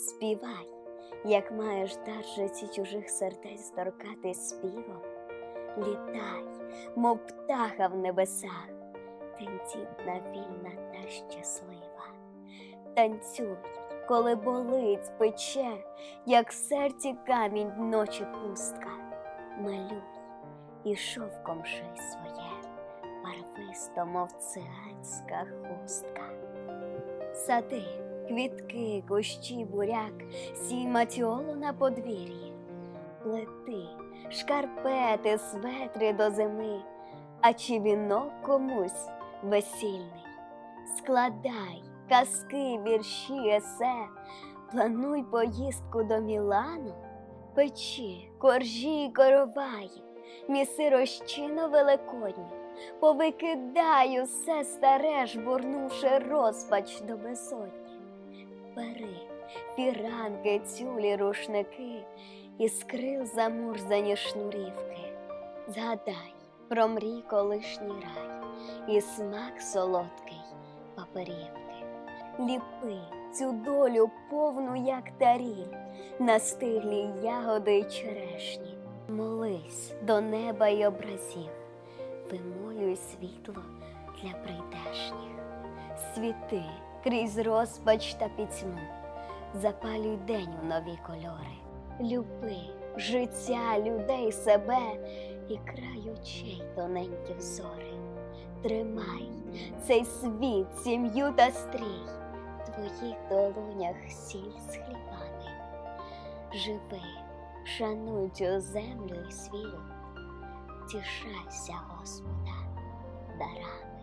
Співай, як маєш дар житті чужих сердець торкатись співом. Літай, мов птаха в небесах, тендітна, вільна та щаслива. Танцюй, коли болить, пече, як в серці камінь ночі пустка. Малюй і шовком ший своє, барвисто, мов циганська хустка. Сади, квітки, кущі, буряк, сій матіолу на подвір'ї. Плети, шкарпети, светри до зими, а чи вінок комусь весільний. Складай казки, вірші, есе, плануй поїздку до Мілану, печі, коржі, короваї, міси розчину великодню, повикидай усе старе, жбурнувши розпач до безодні. Бери фіранки, тюлі, рушники, іскрил замурзані шнурівки. Згадай про мрій колишній рай і смак солодкий паперівки. Ліпи цю долю повну, як таріль, на стиглі ягоди й черешні. Молись до неба й образів, вимолюй світло для прийдешніх. Світи крізь розпач та пітьму, запалюй день у нові кольори. Люби життя, людей, себе і край очей тоненькі взори. Тримай цей світ, сім'ю та стрій, в твоїх долонях сіль з хлібами. Живи, шануй цю землю і світ, тішайся, Господа, дарами.